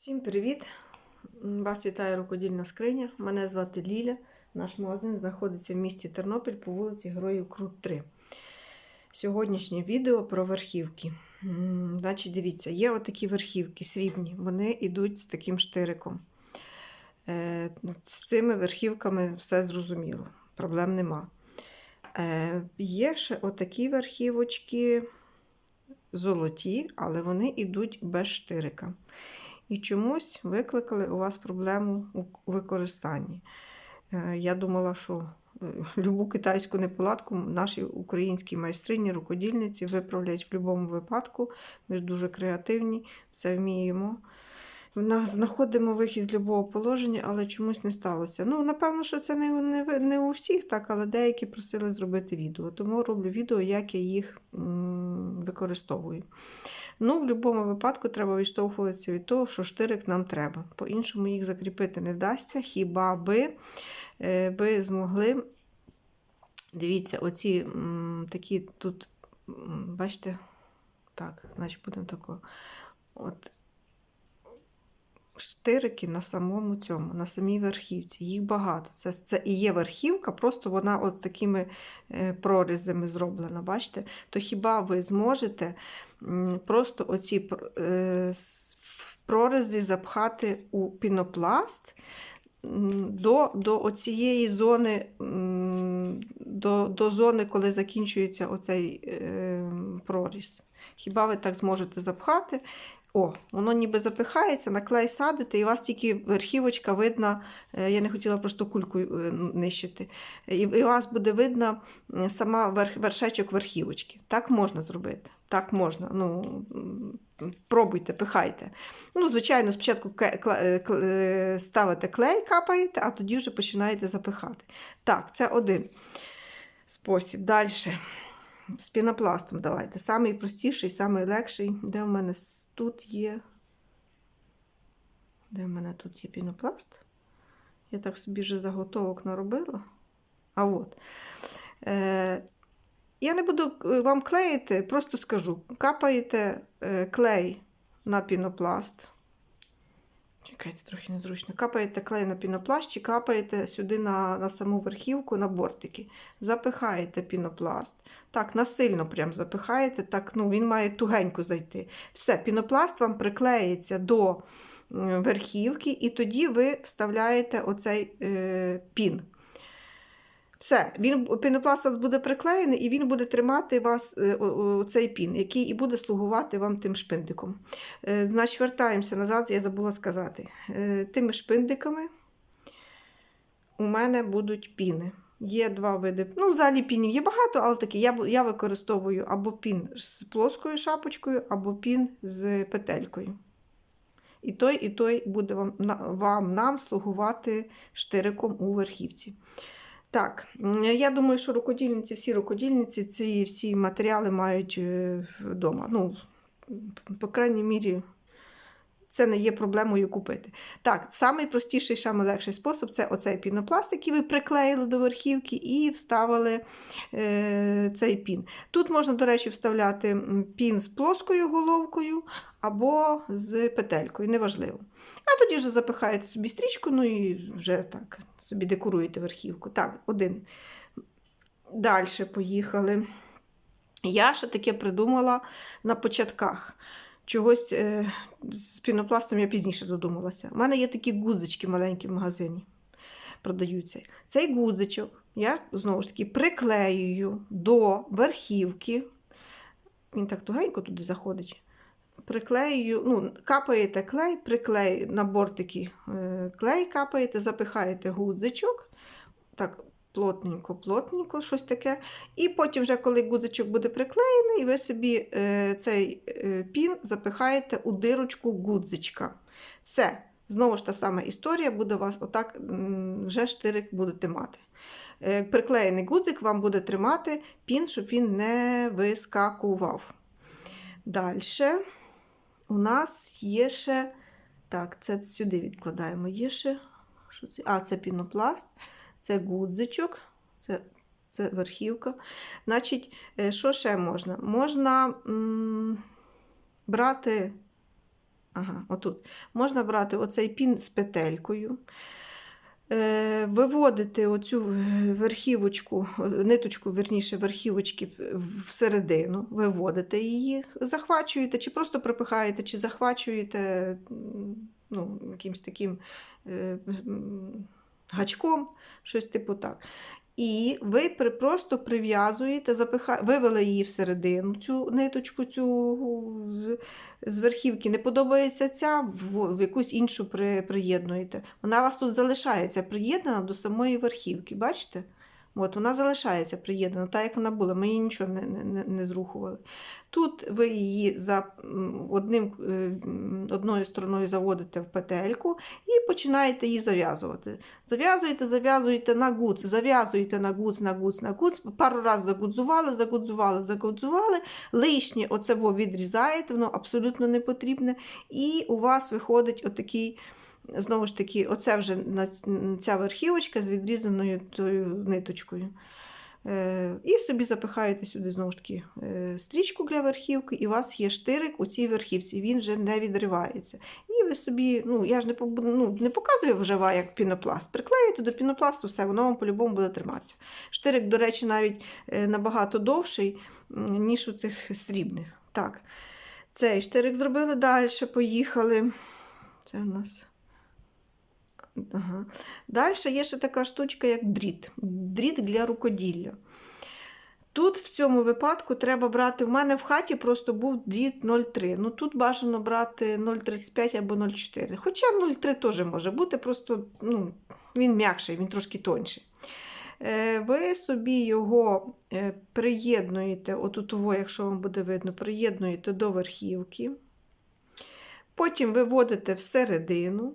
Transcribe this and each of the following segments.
Всім привіт! Вас вітає рукодільна скриня. Мене звати Ліля. Наш магазин знаходиться в місті Тернопіль по вулиці Героїв Крут 3. Сьогоднішнє відео про верхівки. Значить, дивіться, є отакі верхівки срібні, вони йдуть з таким штириком. Е, З цими верхівками все зрозуміло, проблем нема. Е, Є ще отакі верхівочки золоті, але йдуть йдуть без штирика і чомусь викликали у вас проблему у використанні. Е, Я думала, що е, любу китайську неполадку наші українські майстрині, рукодільниці виправлять в будь-якому випадку. Ми ж дуже креативні, це вміємо. Нас знаходимо вихід з будь-якого положення, але чомусь не сталося. Ну, напевно, що це не, не, не у всіх так, але деякі просили зробити відео. Тому роблю відео, як я їх м, використовую. Ну, в будь-якому випадку треба відштовхуватися від того, що штирик нам треба. По-іншому їх закріпити не вдасться, хіба би, е, би змогли. Дивіться, оці м, такі тут, бачите, так, значить будемо тако. От штирики на самому цьому, на самій верхівці. Їх багато. Це, це і є верхівка, просто вона от з такими прорізами зроблена. Бачите? То хіба ви зможете просто оці пр- прорізи запхати у пінопласт? До, до оцієї зони, до, до зони, коли закінчується оцей е, проріз. Хіба ви так зможете запхати? О, воно ніби запихається, на клей садите, і у вас тільки верхівочка видна. е, Я не хотіла просто кульку е, нищити. І, у вас буде видна сама верх, вершечок верхівочки. Так можна зробити. Так можна. Ну, пробуйте, пихайте. Ну, звичайно, спочатку е, ставите клей, капаєте, а тоді вже починаєте запихати. Так, це один спосіб. Далі. З пінопластом давайте. Самий простіший, самий легший. Де в мене тут є. Де в мене тут є пінопласт? Я так собі вже заготовок наробила. А от. Е, я не буду е, вам клеїти, просто скажу. Капаєте е, клей на пінопласт. Чекайте, трохи незручно. Капаєте клей на пінопласт чи капаєте сюди на, на саму верхівку, на бортики. Запихаєте пінопласт. Так, насильно прям запихаєте, так, ну, він має тугенько зайти. Все, пінопласт вам приклеїться до верхівки, і тоді ви вставляєте оцей е, пін. Все, він, пінопласт буде приклеєний, і він буде тримати вас е, цей пін, який і буде слугувати вам тим шпиндиком. Е, Значить, вертаємося назад, я забула сказати. Е, Тими шпиндиками у мене будуть піни. Є два види. Ну, взагалі пінів є багато, але такі я, я використовую або пін з плоскою шапочкою, або пін з петелькою. І той, і той буде вам, вам нам слугувати штириком у верхівці. Так, я думаю, що рукодільниці, всі рукодільниці ці всі матеріали мають е, вдома. Ну, по крайній мірі, це не є проблемою купити. Так, самий простіший, самий легший спосіб це оцей пінопласт, який ви приклеїли до верхівки і вставили е, цей пін. Тут можна, до речі, вставляти пін з плоскою головкою або з петелькою, неважливо. А тоді вже запихаєте собі стрічку, ну і вже так собі декоруєте верхівку. Так, один. Далі поїхали. Я ще таке придумала на початках. Чогось е, з пінопластом я пізніше додумалася. У мене є такі гудзички маленькі в магазині. Продаються. Цей гудзичок я знову ж таки приклеюю до верхівки. Він так тугенько туди заходить. Приклеюю, ну, капаєте клей, приклей на бортики е, клей капаєте, запихаєте гудзичок. Так, плотненько, плотненько, щось таке. І потім, вже, коли гудзичок буде приклеєний, ви собі е, цей е, пін запихаєте у дирочку гудзичка. Все. Знову ж та сама історія буде у вас отак, вже штирик будете мати. Е, Приклеєний гудзик вам буде тримати пін, щоб він не вискакував. Далі у нас є ще. Так, це сюди відкладаємо. Є ще. Що це? А, це пінопласт, це гудзичок, це, це верхівка. Значить, е, що ще можна? Можна м, брати. Ага, отут. Можна брати оцей пін з петелькою, е, виводити оцю е, верхівочку, ниточку, верніше, верхівочки всередину, виводите її, захвачуєте, чи просто припихаєте, чи захвачуєте ну, якимось таким е, гачком, щось типу так. І ви просто прив'язуєте, запиха... вивели її всередину, цю ниточку, цю з- верхівки. Не подобається ця, в, якусь іншу при, приєднуєте. Вона у вас тут залишається приєднана до самої верхівки. Бачите? От, вона залишається приєднана, так як вона була, ми її нічого не, не, не, зрухували. Тут ви її за одним, е, одною стороною заводите в петельку і починаєте її зав'язувати. Зав'язуєте, зав'язуєте на гуц, зав'язуєте на гуц, на гуц, на гуц, пару разів загудзували, загудзували, загудзували, лишнє оце відрізаєте, воно абсолютно не потрібне, і у вас виходить отакий. Знову ж таки, оце вже ця верхівочка з відрізаною тою ниточкою. Е, і собі запихаєте сюди знову ж таки е, стрічку для верхівки, і у вас є штирик у цій верхівці, він вже не відривається. І ви собі, ну я ж не, ну, не показую вже ва, як пінопласт. Приклеїте до пінопласту, все, воно вам по-любому буде триматися. Штирик, до речі, навіть е, набагато довший, ніж у цих срібних. Так, цей штирик зробили далі, поїхали. Це у нас. Ага. Далі є ще така штучка, як дріт. Дріт для рукоділля. Тут в цьому випадку треба брати. В мене в хаті просто був дріт 0,3. Ну тут бажано брати 0,35 або 0,4. Хоча 0,3 теж може бути, просто ну, він м'якший, він трошки тонший. Е, Ви собі його е, приєднуєте, отут, во, якщо вам буде видно, приєднуєте до верхівки. Потім виводите всередину.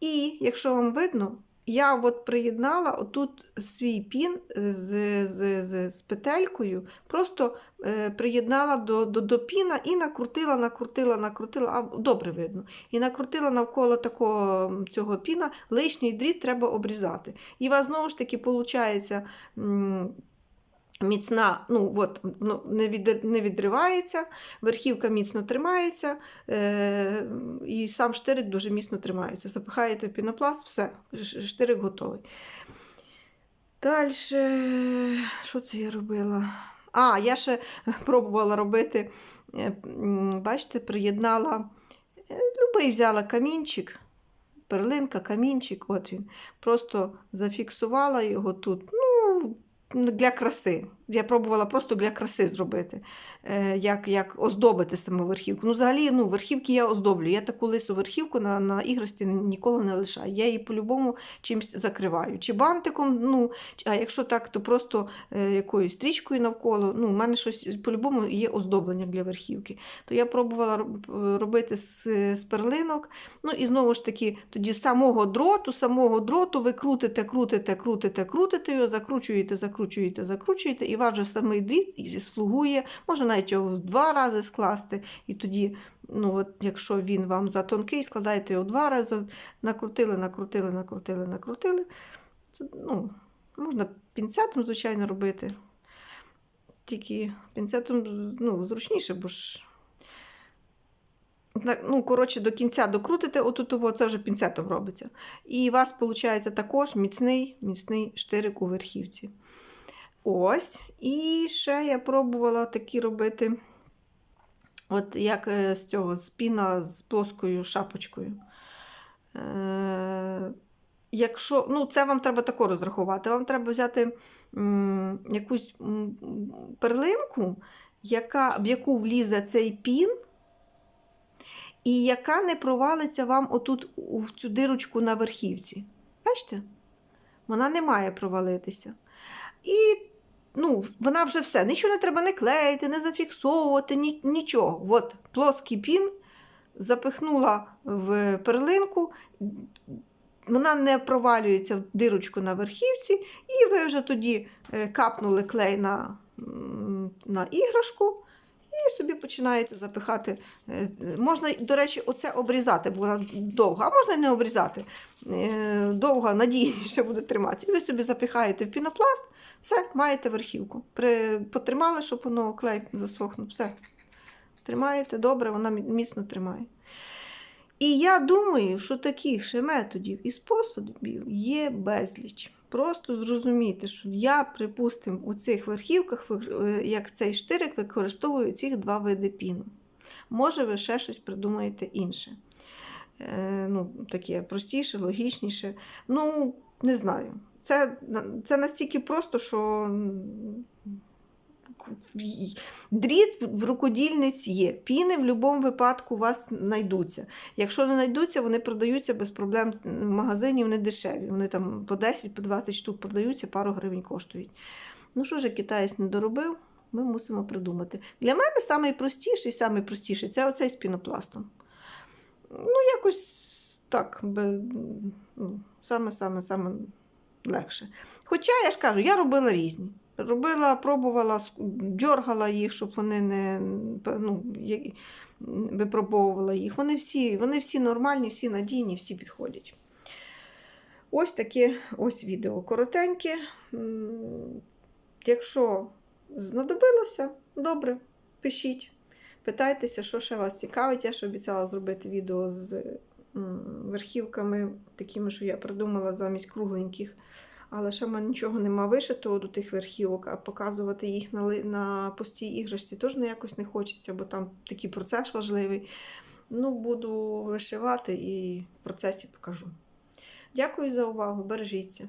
І, якщо вам видно, я от приєднала отут свій пін з, з, з, з петелькою, просто е, приєднала до, до, до піна і накрутила, накрутила, накрутила, а добре видно. І накрутила навколо такого цього піна, лишній дріт треба обрізати. І у вас знову ж таки виходить. Міцна, ну от, ну, не, від, не відривається, верхівка міцно тримається, е, і сам штирик дуже міцно тримається. Запихаєте в пінопласт, все, штирик готовий. Далі, що це я робила? А, я ще пробувала робити, е, бачите, приєднала, е, любий взяла камінчик, перлинка, камінчик, от він. Просто зафіксувала його тут. Ну, для краси. Я пробувала просто для краси зробити, е, як, як оздобити саму верхівку. Ну, взагалі, ну, верхівки я оздоблю. Я таку лису верхівку на, на іграшці ніколи не лишаю. Я її по-любому чимось закриваю. Чи бантиком, ну, а якщо так, то просто е, якоюсь стрічкою навколо. Ну, у мене щось по-любому є оздоблення для верхівки. То я пробувала робити з, з перлинок. Ну і знову ж таки, тоді з самого дроту, самого дроту ви крутите, крутите, крутите, крутите його, закручуєте, закручуєте, закручуєте, і ваш же самий дріт і слугує. Можна навіть його в два рази скласти, і тоді, ну, от, якщо він вам затонкий, складаєте його два рази, накрутили, накрутили, накрутили, накрутили. Це, ну, можна пінцетом, звичайно, робити. Тільки пінцетом ну, зручніше, бо ж. Ну, коротше, до кінця докрутите, отут це вже пінцетом робиться. І у вас виходить також міцний, міцний штирик у верхівці. Ось. І ще я пробувала такі робити, от як е, з цього, з піна з плоскою шапочкою. Е, якщо, ну, це вам треба тако розрахувати. Вам треба взяти м, якусь м, перлинку, яка, в яку влізе цей пін, і яка не провалиться вам отут в цю дирочку на верхівці. Бачите? Вона не має провалитися. І ну, вона вже все. Нічого не треба не клеїти, не зафіксовувати, ні, нічого. От плоский пін запихнула в перлинку, вона не провалюється в дирочку на верхівці, і ви вже тоді е, капнули клей на, на іграшку. І собі починаєте запихати. Е, Можна, до речі, оце обрізати, бо вона довга, а можна не обрізати. Е, Довга, надійніше буде триматися. І ви собі запихаєте в пінопласт, все, маєте верхівку. При, потримали, щоб воно клей засохнув. Все. Тримаєте добре, вона міцно тримає. І я думаю, що таких ще методів і способів є безліч. Просто зрозуміти, що я, припустимо, у цих верхівках, е, як цей штирик, використовую ці два види піну. Може, ви ще щось придумаєте інше. Е, ну, таке простіше, логічніше. Ну, не знаю. Це, це настільки просто, що дріт в рукодільниць є. Піни в будь-якому випадку у вас знайдуться. Якщо не знайдуться, вони продаються без проблем в магазині, вони дешеві. Вони там по 10, по 20 штук продаються, пару гривень коштують. Ну що ж, китаєць не доробив, ми мусимо придумати. Для мене найпростіший, найпростіший це оцей з пінопластом. Ну, якось так, би, ну, саме-саме-саме легше. Хоча, я ж кажу, я робила різні. Робила, пробувала, дьоргала їх, щоб вони не ну, випробовувала їх. Вони всі, вони всі нормальні, всі надійні, всі підходять. Ось таке ось відео коротеньке. Якщо знадобилося, добре, пишіть. Питайтеся, що ще вас цікавить. Я ж обіцяла зробити відео з верхівками, такими, що я придумала замість кругленьких. Але ще в мене нічого нема вишитого до тих верхівок, а показувати їх на, на пустій іграшці теж не якось не хочеться, бо там такий процес важливий. Ну, буду вишивати і в процесі покажу. Дякую за увагу, бережіться.